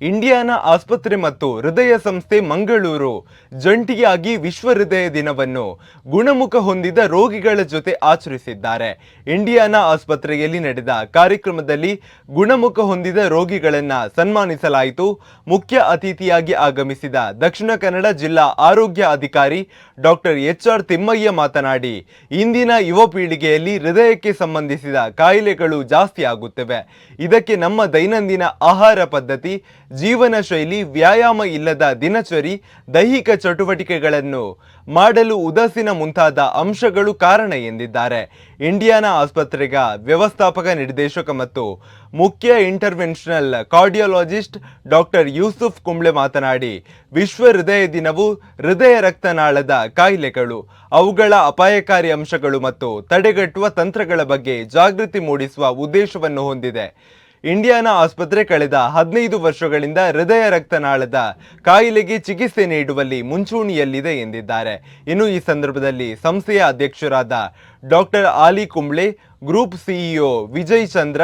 ಇಂಡಿಯಾನ ಆಸ್ಪತ್ರೆ ಮತ್ತು ಹೃದಯ ಸಂಸ್ಥೆ ಮಂಗಳೂರು ಜಂಟಿಯಾಗಿ ವಿಶ್ವ ಹೃದಯ ದಿನವನ್ನು ಗುಣಮುಖ ಹೊಂದಿದ ರೋಗಿಗಳ ಜೊತೆ ಆಚರಿಸಿದ್ದಾರೆ. ಇಂಡಿಯಾನ ಆಸ್ಪತ್ರೆಯಲ್ಲಿ ನಡೆದ ಕಾರ್ಯಕ್ರಮದಲ್ಲಿ ಗುಣಮುಖ ಹೊಂದಿದ ರೋಗಿಗಳನ್ನು ಸನ್ಮಾನಿಸಲಾಯಿತು. ಮುಖ್ಯ ಅತಿಥಿಯಾಗಿ ಆಗಮಿಸಿದ ದಕ್ಷಿಣ ಕನ್ನಡ ಜಿಲ್ಲಾ ಆರೋಗ್ಯ ಅಧಿಕಾರಿ ಡಾಕ್ಟರ್ ಎಚ್ ಆರ್ ತಿಮ್ಮಯ್ಯ ಮಾತನಾಡಿ, ಇಂದಿನ ಯುವ ಪೀಳಿಗೆಯಲ್ಲಿ ಹೃದಯಕ್ಕೆ ಸಂಬಂಧಿಸಿದ ಕಾಯಿಲೆಗಳು ಜಾಸ್ತಿ ಆಗುತ್ತವೆ ಇದಕ್ಕೆ ನಮ್ಮ ದೈನಂದಿನ ಆಹಾರ ಪದ್ಧತಿ ಜೀವನ ಶೈಲಿ, ವ್ಯಾಯಾಮ ಇಲ್ಲದ ದಿನಚರಿ, ದೈಹಿಕ ಚಟುವಟಿಕೆಗಳನ್ನು ಮಾಡಲು ಉದಾಸೀನ ಮುಂತಾದ ಅಂಶಗಳು ಕಾರಣ ಎಂದಿದ್ದಾರೆ. ಇಂಡಿಯಾನಾ ಆಸ್ಪತ್ರೆಗ ವ್ಯವಸ್ಥಾಪಕ ನಿರ್ದೇಶಕ ಮತ್ತು ಮುಖ್ಯ interventional cardiologist doctor Yusuf Kumble ಮಾತನಾಡಿ, ವಿಶ್ವ ಹೃದಯ ದಿನವು ಹೃದಯ ರಕ್ತನಾಳದ ಕಾಯಿಲೆಗಳು, ಅವುಗಳ ಅಪಾಯಕಾರಿ ಅಂಶಗಳು ಮತ್ತು ತಡೆಗಟ್ಟುವ ತಂತ್ರಗಳ ಬಗ್ಗೆ ಜಾಗೃತಿ ಮೂಡಿಸುವ ಉದ್ದೇಶವನ್ನು ಹೊಂದಿದೆ. ಇಂಡಿಯಾನ ಆಸ್ಪತ್ರೆ ಕಳೆದ ಹದಿನೈದು ವರ್ಷಗಳಿಂದ ಹೃದಯ ರಕ್ತನಾಳದ ಕಾಯಿಲೆಗೆ ಚಿಕಿತ್ಸೆ ನೀಡುವಲ್ಲಿ ಮುಂಚೂಣಿಯಲ್ಲಿದೆ ಎಂದಿದ್ದಾರೆ. ಇನ್ನು ಈ ಸಂದರ್ಭದಲ್ಲಿ ಸಂಸ್ಥೆಯ ಅಧ್ಯಕ್ಷರಾದ doctor Ali Kumble, group CEO Vijay Chandra,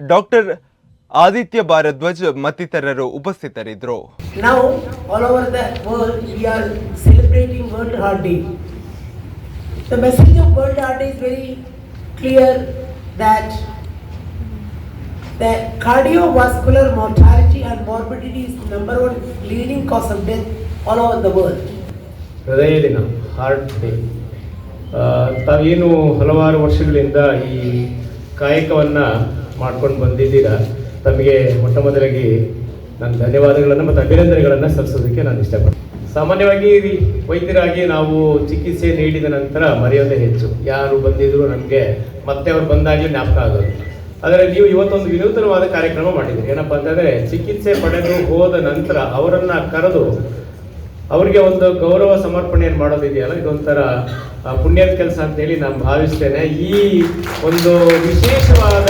doctor Aditya Bharadwaj ಮತ್ತಿತರರು ಉಪಸ್ಥಿತರಿದ್ದರು. ನಾವು all over the world we celebrating world heart day the message of world heart is very clear clear the cardiovascular mortality and morbidity is number one leading cause of death all over the world. ಹೃದಯ ದಿನ heart day ತಾವೇನು ಹಲವಾರು ವರ್ಷಗಳಿಂದ ಈ ಕಾಯಕವನ್ನು ಮಾಡ್ಕೊಂಡು ಬಂದಿದ್ದೀರಾ? ತಮಗೆ ಮೊಟ್ಟ ಮೊದಲಾಗಿ ನನ್ನ ಧನ್ಯವಾದಗಳನ್ನು ಮತ್ತು ಅಭಿನಂದನೆಗಳನ್ನು ಸಲ್ಲಿಸೋದಕ್ಕೆ ನಾನು ಇಷ್ಟಪಡ್ತೀನಿ. ಸಾಮಾನ್ಯವಾಗಿ ವೈದ್ಯರಾಗಿ ನಾವು ಚಿಕಿತ್ಸೆ ನೀಡಿದ ನಂತರ ಮರೆಯೋದೇ ಹೆಚ್ಚು. ಯಾರು ಬಂದಿದ್ದರೂ ನಮಗೆ ಮತ್ತೆ ಅವ್ರು ಬಂದಾಗಲೇ ಜ್ಞಾಪಕ ಆಗೋದು ಆದರೆ ನೀವು ಇವತ್ತೊಂದು ವಿನೂತನವಾದ ಕಾರ್ಯಕ್ರಮ ಮಾಡಿದ್ದೀರಿ ಏನಪ್ಪ ಅಂತಂದರೆ ಚಿಕಿತ್ಸೆ ಪಡೆದು ಹೋದ ನಂತರ ಅವರನ್ನು ಕರೆದು ಅವರಿಗೆ ಒಂದು ಗೌರವ ಸಮರ್ಪಣೆಯನ್ನು ಮಾಡೋದಿದೆಯಲ್ಲ? ಇದೊಂಥರ ಪುಣ್ಯದ ಕೆಲಸ ಅಂತೇಳಿ ನಾನು ಭಾವಿಸ್ತೇನೆ. ಈ ಒಂದು ವಿಶೇಷವಾದ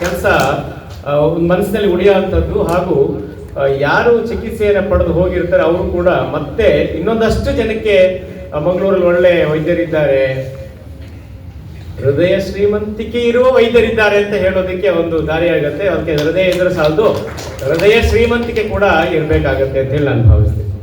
ಕೆಲಸ ಒಂದು ಮನಸ್ಸಿನಲ್ಲಿ ಉಳಿಯುವಂಥದ್ದು ಹಾಗೂ ಯಾರು ಚಿಕಿತ್ಸೆಯನ್ನು ಪಡೆದು ಹೋಗಿರ್ತಾರೆ, ಅವರು ಕೂಡ ಮತ್ತೆ ಇನ್ನೊಂದಷ್ಟು ಜನಕ್ಕೆ ಮಂಗಳೂರಲ್ಲಿ ಒಳ್ಳೆ ವೈದ್ಯರಿದ್ದಾರೆ. ಹೃದಯ ಶ್ರೀಮಂತಿಕೆ ಇರುವ ವೈದ್ಯರಿದ್ದಾರೆ ಅಂತ ಹೇಳೋದಕ್ಕೆ ಒಂದು ದಾರಿಯಾಗತ್ತೆ. ಅದಕ್ಕೆ ಹೃದಯ ಇದ್ರೆ ಸಾಲದು ಹೃದಯ ಶ್ರೀಮಂತಿಕೆ ಕೂಡ ಇರಬೇಕಾಗತ್ತೆ ಅಂತ ಹೇಳಿ ನಾನು ಭಾವಿಸ್ತೇನೆ.